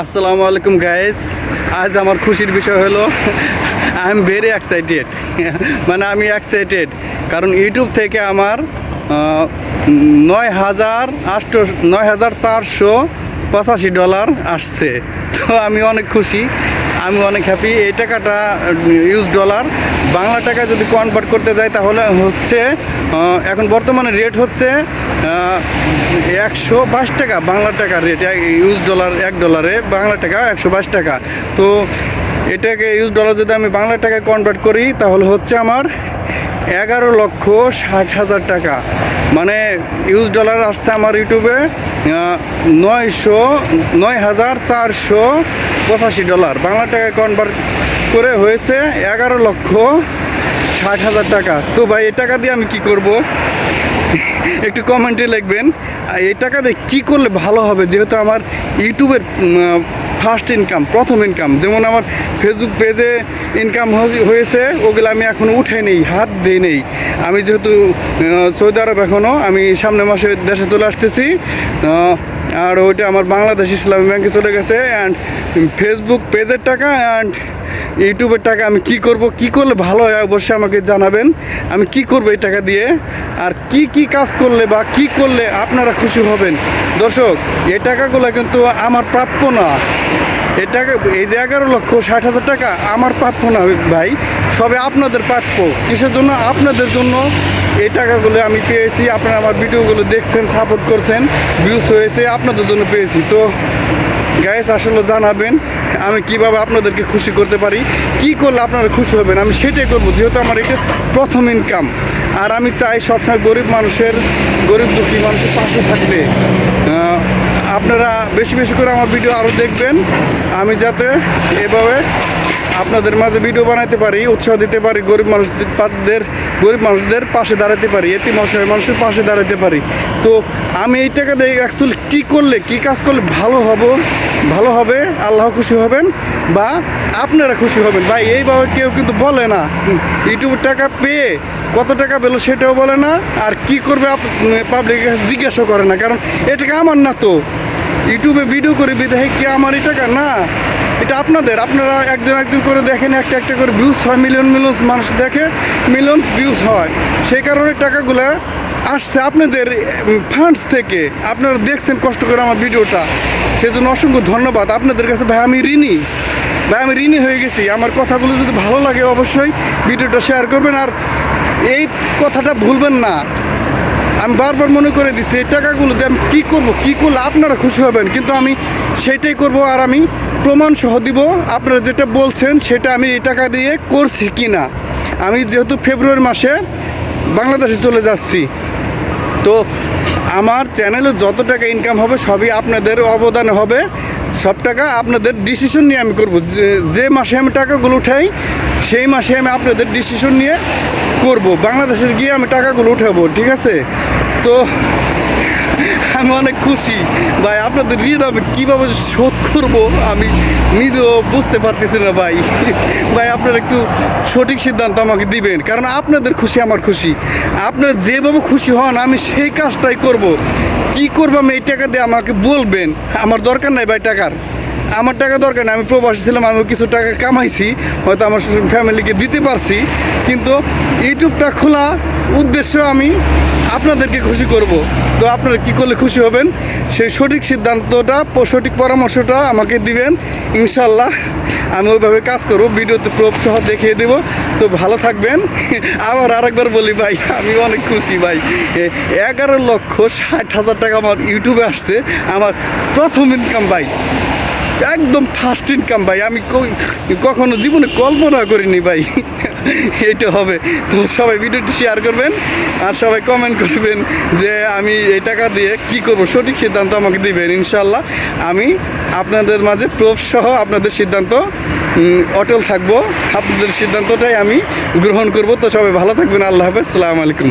আসসালামু আলাইকুম গাইস আজ আমার খুশির বিষয় হলো আই এম ভেরি এক্সাইটেড মানে আমি এক্সাইটেড কারণ ইউটিউব থেকে আমার নয় হাজার আষ্ট, নয় হাজার চারশো পঁচাশি ডলার আসছে। তো আমি অনেক খুশি, আমি অনেক হ্যাপি এই টাকাটা ইউজ ডলার বাংলা টাকা যদি কনভার্ট করতে যাই তাহলে হচ্ছে এখন বর্তমানে রেট হচ্ছে একশো বাইশ টাকা, বাংলা টাকার রেট ইউজ ডলার এক ডলারে বাংলা টাকা একশো বাইশ টাকা। তো এটাকে ইউজ ডলার যদি আমি বাংলা টাকায় কনভার্ট করি, তাহলে হচ্ছে আমার এগারো লক্ষ ষাট হাজার টাকা। মানে ইউজ ডলার আসছে আমার ইউটিউবে নয়শো, নয় হাজার চারশো পঁচাশি ডলার বাংলা টাকায় কনভার্ট করে হয়েছে এগারো লক্ষ ষাট হাজার টাকা। তো ভাই, এই টাকা দিয়ে আমি কি করব? একটু কমেন্টে লিখবেন। এই টাকা দিয়ে কী করলে ভালো হবে? যেহেতু আমার ইউটিউবের ফার্স্ট ইনকাম প্রথম ইনকাম যেমন আমার ফেসবুক পেজে ইনকাম হয়েছে, ওগুলো আমি এখন উঠে নেই, হাত দিই নেই। আমি যেহেতু সৌদি আরব এখনও আমি সামনে মাসে দেশে চলে আসতেছি। আর ওইটা আমার বাংলাদেশ ইসলামী ব্যাংকে চলে গেছে অ্যান্ড ফেসবুক পেজের টাকা অ্যান্ড ইউটিউবের টাকা, আমি কি করব, কি করলে ভালো হয় অবশ্যই আমাকে জানাবেন, আমি কি করব এই টাকা দিয়ে, আর কি কি কাজ করলে বা কি করলে আপনারা খুশি হবেন। দর্শক, এই টাকাগুলো কিন্তু আমার প্রাপ্য না। এই টাকা এই যে এগারো লক্ষ ষাট হাজার টাকা আমার প্রাপ্য না ভাই সবে আপনাদের প্রাপ্য। কিসের জন্য? আপনাদের জন্য এই টাকাগুলো আমি পেয়েছি। আপনারা আমার ভিডিওগুলো দেখছেন সাপোর্ট করছেন ভিউজ হয়েছে আপনাদের জন্য পেয়েছি। তো গাইস আসলে জানাবেন আমি কীভাবে আপনাদেরকে খুশি করতে পারি কি করলে আপনারা খুশি হবেন আমি সেটাই করব। যেহেতু আমার এটা প্রথম ইনকাম আর আমি চাই সবসময় গরিব মানুষের গরিব দুঃখী মানুষের পাশে আহ, আপনারা বেশি বেশি করে আমার ভিডিও আরও দেখবেন। আমি যাতে এভাবে আপনাদের মাঝে ভিডিও বানাতে পারি, উৎসাহ দিতে পারি, গরিব মানুষদের গরিব মানুষদের পাশে দাঁড়াতে পারি এটি মশাই মানুষের পাশে দাঁড়াতে পারি। তো আমি এই টাকা দিয়ে অ্যাকচুয়ালি কী করলে, কী কাজ করলে ভালো হব, ভালো হবে, আল্লাহ খুশি হবেন বা আপনারা খুশি হবেন? ভাই, এইভাবে কেউ কিন্তু বলে না। ইউটিউবের টাকা পেয়ে কত টাকা পেল সেটাও বলে না, আর কি করবে পাবলিকের কাছে জিজ্ঞাসা করে না। কারণ এ টাকা আমার না তো। ইউটিউবে ভিডিও করে বিদায় কি আমার এই টাকা? না। এটা আপনাদের, আপনারা একজন একজন করে দেখেন, একটা একটা করে ভিউজ হয় মিলিয়ন মিলিয়ন্স মানুষ দেখে মিলিয়ন্স ভিউজ হয়। সেই কারণে টাকাগুলো আসছে আপনাদের ফান্ডস থেকে। আপনারা দেখছেন কষ্ট করে আমার ভিডিওটা। সেজন্য অসংখ্য ধন্যবাদ আপনাদের কাছে। ভাই, আমি ঋণী। ভাই, আমি ঋণী হয়ে গেছি। আমার কথাগুলো যদি ভালো লাগে অবশ্যই ভিডিওটা শেয়ার করবেন। আর এই কথাটা ভুলবেন না। আমি বারবার মনে করে দিচ্ছি, এই টাকাগুলো দিয়ে আমি কী করব, কী করলে আপনারা খুশি হবেন? কিন্তু আমি সেটাই করব আর আমি প্রমাণ সহ দিব। আপনারা যেটা বলছেন সেটা আমি এই টাকা দিয়ে করছি কি না আমি যেহেতু ফেব্রুয়ারি মাসে বাংলাদেশে চলে যাচ্ছি। তো আমার চ্যানেলে যত টাকা ইনকাম হবে সবই আপনাদের অবদান হবে। সব টাকা আপনাদের ডিসিশন নিয়ে আমি করব। যে মাসে আমি টাকাগুলো উঠাই, সেই মাসে আমি আপনাদের ডিসিশন নিয়ে করব। বাংলাদেশে গিয়ে আমি টাকাগুলো উঠাবো, ঠিক আছে? তো আমি অনেক খুশি। ভাই, আপনাদের ঋণ আমি কীভাবে শোধ করব আমি নিজেও বুঝতে পারতেছি না, ভাই। ভাই, আপনারা একটু সঠিক সিদ্ধান্ত আমাকে দিবেন, কারণ আপনাদের খুশি আমার খুশি। আপনারা যেভাবে খুশি হন, আমি সেই কাজটাই করব। কি করব, আমি এই টাকা দিয়ে আমাকে বলবেন। আমার দরকার নাই ভাই টাকার। আমার টাকা দরকার নেই, আমি প্রবাসী ছিলাম, আমি কিছু টাকা কামাইছি, হয়তো আমার ফ্যামিলিকে দিতে পারছি, কিন্তু ইউটিউবটা খোলা উদ্দেশ্য আমি আপনাদেরকে খুশি করব। তো আপনারা কি করলে খুশি হবেন? সেই সঠিক সিদ্ধান্তটা, সঠিক পরামর্শটা আমাকে দিবেন ইনশাল্লাহ আমি ওইভাবে কাজ করব, ভিডিওতে প্রোপ সহ দেখিয়ে দেবো। তো ভালো থাকবেন। আবার আরেকবার বলি ভাই, আমি অনেক খুশি ভাই। এগারো লক্ষ ষাট হাজার টাকা আমার ইউটিউবে আসছে, আমার প্রথম ইনকাম ভাই। একদম ফার্স্ট ইনকাম ভাই, আমি কখনো জীবনে কল্পনা করিনি ভাই। এইটা হবে। তো সবাই ভিডিওটি শেয়ার করবেন আর সবাই কমেন্ট করবেন যে আমি এই টাকা দিয়ে কি করব? সঠিক সিদ্ধান্ত আমাকে দিবেন ইনশাল্লাহ আমি আপনাদের মাঝে প্রুফ সহ আপনাদের সিদ্ধান্ত অটল থাকব। আপনাদের সিদ্ধান্তটাই আমি গ্রহণ করব। তো সবাই ভালো থাকবেন। আল্লাহ হাফেজ। সালামু আলাইকুম।